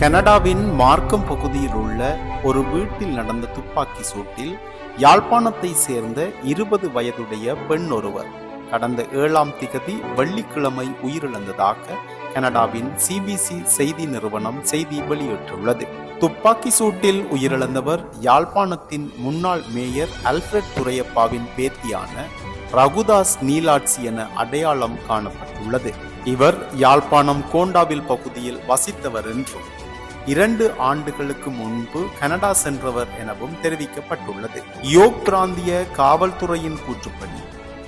கனடாவின் மார்க்கம் பகுதியில் உள்ள ஒரு வீட்டில் நடந்த துப்பாக்கி சூட்டில் யாழ்ப்பாணத்தை சேர்ந்த இருபது வயதுடைய பெண் ஒருவர் கடந்த ஏழாம் திகதி வெள்ளிக்கிழமை உயிரிழந்ததாக கனடாவின் சிபிசி செய்தி நிறுவனம் செய்தி வெளியிட்டுள்ளது. துப்பாக்கி சூட்டில் உயிரிழந்தவர் யாழ்ப்பாணத்தின் முன்னாள் மேயர் அல்ஃபிரட் துரையப்பாவின் பேத்தியான ரகுதாஸ் நீலாட்சி என அடையாளம் காணப்பட்டுள்ளது. இவர் யாழ்ப்பாணம் கோண்டாவில் பகுதியில் வசித்தவர் என்றும் இரண்டு ஆண்டுகளுக்கு முன்பு கனடா சென்றவர் எனவும் தெரிவிக்கப்பட்டுள்ளது. யோக் பிராந்திய காவல்துறையின் கூற்றுப்படி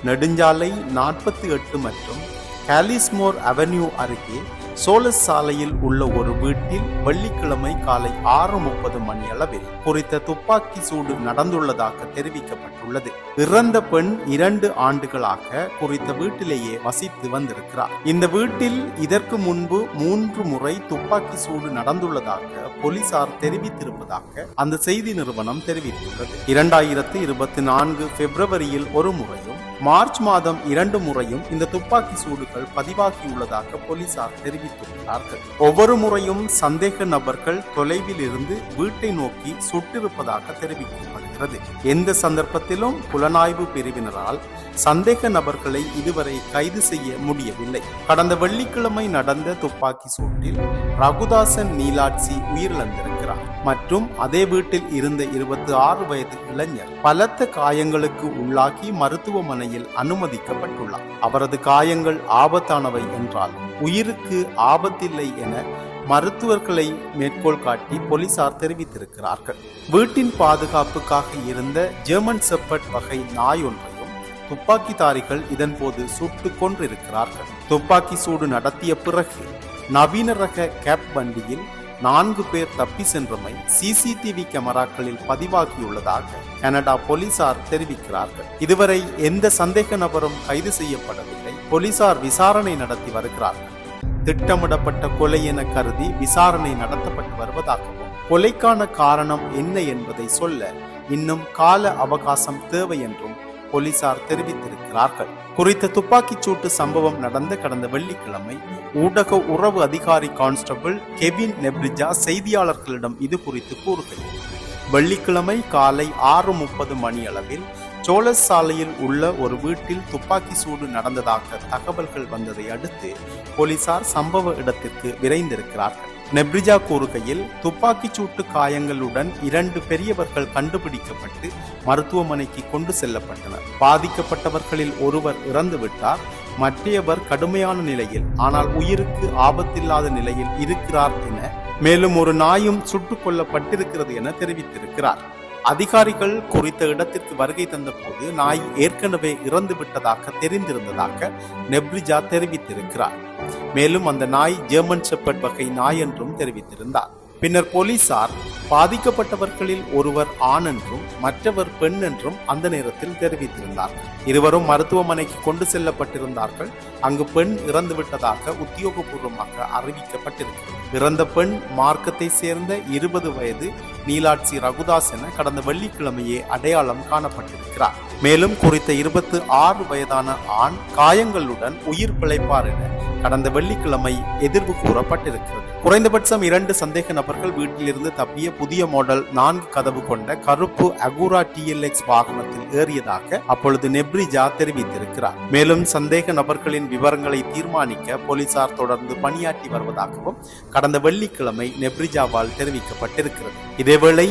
நெடுஞ்சாலை நாற்பத்தி எட்டு மற்றும் காலிஸ்மோர் அவென்யூ அருகே சோழ சாலையில் உள்ள ஒரு வீட்டில் வெள்ளிக்கிழமை காலை ஆறு முப்பது மணி அளவில் குறித்த துப்பாக்கி சூடு நடந்துள்ளதாக தெரிவிக்கப்பட்டுள்ளது. இறந்த பெண் இரண்டு ஆண்டுகளாக குறித்த வீட்டிலேயே வசித்து வந்திருக்கிறார். இந்த வீட்டில் இதற்கு முன்பு மூன்று முறை துப்பாக்கி சூடு நடந்துள்ளதாக போலீசார் தெரிவித்திருப்பதாக அந்த செய்தி நிறுவனம் தெரிவித்துள்ளது. இரண்டாயிரத்து இருபத்தி நான்கு பிப்ரவரியில் ஒரு முறையும் மார்ச் மாதம் இரண்டு முறையும் இந்த துப்பாக்கி சூடுகள் பதிவாகியுள்ளதாக போலீசார் தெரிவித்துள்ளார்கள் ஒவ்வொரு முறையும் சந்தேக நபர்கள் தொலைவில் இருந்து வீட்டை நோக்கி சுட்டிருப்பதாக தெரிவிக்கப்படுகிறது. எந்த சந்தர்ப்பத்திலும் புலனாய்வு பிரிவினரால் சந்தேக நபர்களை இதுவரை கைது செய்ய முடியவில்லை. கடந்த வெள்ளிக்கிழமை நடந்த துப்பாக்கி சூட்டில் ரகுதாசன் நீலாட்சி உயிரிழந்திருக்கிறார். மற்றும் அதே வீட்டில் இருந்த இருபத்தி ஆறு வயது இளைஞர் பலத்த காயங்களுக்கு உள்ளாகி மருத்துவமனையில் அனுமதிக்கப்பட்டுள்ளார். அவரது காயங்கள் ஆபத்தானவை என்றால் உயிருக்கு ஆபத்தில்லை என மருத்துவர்களை மேற்கோள் காட்டி போலீசார் தெரிவித்திருக்கிறார்கள். வீட்டின் பாதுகாப்புக்காக இருந்த ஜெர்மன் செப்பட் வகை நாய் ஒன்றையும் துப்பாக்கிதாரிகள் இதன்போது சுட்டுக் கொன்றிருக்கிறார்கள். துப்பாக்கி சூடு நடத்திய பிறகு நவீன ரக கேப் வண்டியில் நான்கு பேர் தப்பி சென்றமை சிசிடிவி கேமராக்களில் பதிவாகியுள்ளதாக கனடா போலீசார் தெரிவிக்கிறார்கள். இதுவரை எந்த சந்தேக நபரும் கைது செய்யப்படவில்லை. போலீசார் விசாரணை நடத்தி வருகிறார்கள். திட்டமிடப்பட்ட கொலை என கருதி விசாரணை நடத்தப்பட்டு வருவதாகவும் கொலைக்கான காரணம் என்ன என்பதை சொல்ல இன்னும் கால அவகாசம் தேவை என்றும் போலீசார் தெரிவித்திருக்கிறார்கள். குறித்த துப்பாக்கிச் சூட்டு சம்பவம் நடந்த கடந்த வெள்ளிக்கிழமை ஊடக உறவு அதிகாரி கான்ஸ்டபிள் கெவின் நெப்ரிஜா செய்தியாளர்களிடம் இது குறித்து கூறுகையில் வெள்ளிக்கிழமை காலை ஆறு முப்பது மணி அளவில் சோழஸ் சாலையில் உள்ள ஒரு வீட்டில் துப்பாக்கி சூடு நடந்ததாக தகவல்கள் வந்ததை அடுத்து போலீசார் சம்பவ இடத்திற்கு விரைந்திருக்கிறார்கள். நெப்ரிஜா கூறுகையில் துப்பாக்கிச் சூட்டு காயங்களுடன் இரண்டு பெரியவர்கள் கண்டுபிடிக்கப்பட்டு மருத்துவமனைக்கு கொண்டு செல்லப்பட்டனர். பாதிக்கப்பட்டவர்களில் ஒருவர் இறந்துவிட்டார். மற்றையவர் கடுமையான நிலையில் ஆனால் உயிருக்கு ஆபத்தில்லாத நிலையில் இருக்கிறார் என மேலும் ஒரு நாயும் சுட்டுக் கொல்லப்பட்டிருக்கிறது என தெரிவித்திருக்கிறார். அதிகாரிகள் குறித்த இடத்திற்கு வருகை தந்தபோது நாய் ஏற்கனவே இறந்து விட்டதாக தெரிந்திருந்ததாக நெப்ரிஜா தெரிவித்திருக்கிறார். மேலும் அந்த நாய் ஜெர்மன் செப்பட் வகை நாய் என்றும் தெரிவித்திருந்தார். பின்னர் போலீசார் பாதிக்கப்பட்டவர்களில் ஒருவர் ஆண் என்றும் மற்றவர் பெண் என்றும் அந்த நேரத்தில் தெரிவித்திருந்தார். இருவரும் மருத்துவமனைக்கு கொண்டு செல்லப்பட்டிருந்தார்கள். அங்கு பெண் இறந்துவிட்டதாக உத்தியோகபூர்வமாக அறிவிக்கப்பட்டிருக்கிறது. இறந்த பெண் மார்க்கத்தை சேர்ந்த இருபது வயது நீலாட்சி ரகுதாஸ் என கடந்த வெள்ளிக்கிழமையே அடையாளம் காணப்பட்டிருக்கிறார். மேலும் குறித்த இருபத்து ஆறு வயதான ஆண் காயங்களுடன் உயிர் பிழைப்பார் என கடந்த வெள்ளிக்கிழமை எதிர்வு கூறப்பட்டிருக்கிறது. குறைந்தபட்சம் இரண்டு சந்தேக நபர்கள் வீட்டிலிருந்து தப்பிய புதிய மாடல் நான்கு கதவு கொண்ட கருப்பு அகூரா டிஎல்எக்ஸ் வாகனத்தில் ஏறியதாக அப்பொழுது நெப்ரிஜா தெரிவித்திருக்கிறார். மேலும் சந்தேக நபர்களின் விவரங்களை தீர்மானிக்க போலீசார் தொடர்ந்து பணியாற்றி வருவதாகவும் கடந்த வெள்ளிக்கிழமை நெப்ரிஜாவால் தெரிவிக்கப்பட்டிருக்கிறது. இதேவேளை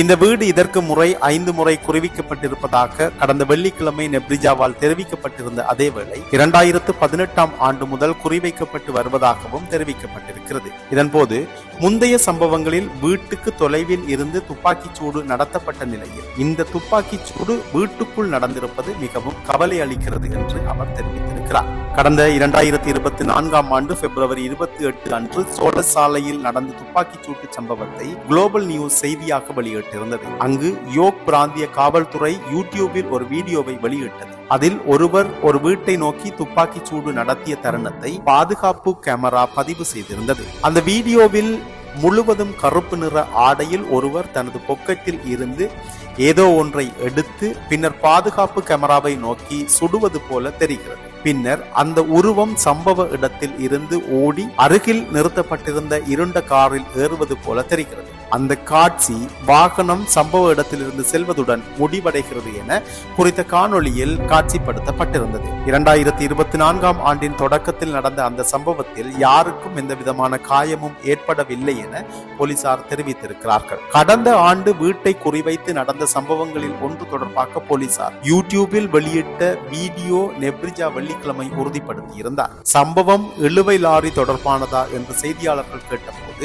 இந்த வீடு இதற்கு முறை ஐந்து முறை குறிவிக்கப்பட்டிருப்பதாக கடந்த வெள்ளிக்கிழமை நெப்ரிஜாவால் தெரிவிக்கப்பட்டிருந்த அதேவேளை இரண்டாயிரத்து பதினெட்டாம் ஆண்டு முதல் குறிவைக்கப்பட்டு வருவதாகவும் தெரிவிக்கப்பட்டிருக்கிறது. இதன்போது முந்தைய சம்பவங்களில் வீட்டுக்கு தொலைவில் இருந்து துப்பாக்கிச் சூடு நடத்தப்பட்ட நிலையில் இந்த துப்பாக்கிச் சூடு வீட்டுக்குள் நடந்திருப்பது மிகவும் கவலை அளிக்கிறது என்று அவர் தெரிவித்திருக்கிறார். கடந்த இரண்டாயிரத்தி இருபத்தி நான்காம் ஆண்டு பிப்ரவரி இருபத்தி எட்டு அன்று சோழ சாலையில் நடந்த துப்பாக்கிச் சூட்டு சம்பவத்தை குளோபல் நியூஸ் செய்தியாக வெளியிட்டிருந்தது. அங்கு யோக் பிராந்திய காவல்துறை யூடியூபில் ஒரு வீடியோவை வெளியிட்டது. அதில் ஒருவர் ஒரு வீட்டை நோக்கி துப்பாக்கிச் சூடு நடத்திய தருணத்தை பாதுகாப்பு கேமரா பதிவு செய்திருந்தது. அந்த வீடியோவில் முழுவதும் கருப்பு நிற ஆடையில் ஒருவர் தனது பொக்கத்தில் இருந்து ஏதோ ஒன்றை எடுத்து பின்னர் பாதுகாப்பு கேமராவை நோக்கி சுடுவது போல தெரிகிறது. பின்னர் அந்த உருவம் சம்பவ இடத்தில் இருந்து ஓடி அருகில் நிறுத்தப்பட்டிருந்த இருண்ட காரில் ஏறுவது போல தெரிகிறது. அந்த காட்சி வாகனம் சம்பவ இடத்திலிருந்து செல்வதுடன் முடிவடைகிறது என குறித்த காணொளியில் காட்சிப்படுத்தப்பட்டிருந்தது. இரண்டாயிரத்தி இருபத்தி நான்காம் ஆண்டின் தொடக்கத்தில் நடந்த அந்த சம்பவத்தில் யாருக்கும் எந்த விதமான காயமும் ஏற்படவில்லை என போலீசார் தெரிவித்திருக்கிறார்கள். கடந்த ஆண்டு வீட்டை குறிவைத்து நடந்த சம்பவங்களில் ஒன்று தொடர்பாக போலீசார் யூடியூபில் வெளியிட்ட வீடியோ நெப்ரிஜா வெள்ளிக்கிழமை உறுதிப்படுத்தியிருந்தார். சம்பவம் இழுவை லாரி தொடர்பானதா என்று செய்தியாளர்கள் கேட்டபோது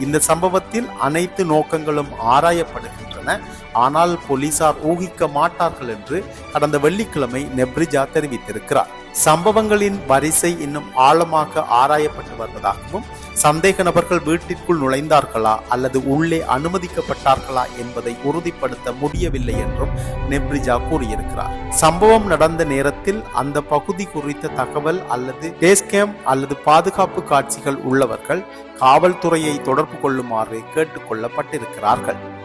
இந்த சம்பவத்தில் அனைத்து நோக்கங்களும் ஆராயப்படுகின்றன. ஆனால் போலீசார் ஊகிக்க மாட்டார்கள் என்று கடந்த வெள்ளிக்கிழமை நெப்ரிஜா தெரிவித்திருக்கிறார். சம்பவங்களின் வரிசை இன்னும் ஆழமாக ஆராயப்பட்டு வருவதாகவும் சந்தேக நபர்கள் வீட்டிற்குள் நுழைந்தார்களா அல்லது உள்ளே அனுமதிக்கப்பட்டார்களா என்பதை உறுதிப்படுத்த முடியவில்லை என்றும் நெப்ரிஜா கூறியிருக்கிறார். சம்பவம் நடந்த நேரத்தில் அந்த பகுதி குறித்த தகவல் அல்லது டேஸ்கேம் அல்லது பாதுகாப்பு காட்சிகள் உள்ளவர்கள் காவல்துறையை தொடர்பு கொள்ளுமாறு கேட்டுக்கொள்ளப்பட்டிருக்கிறார்கள்.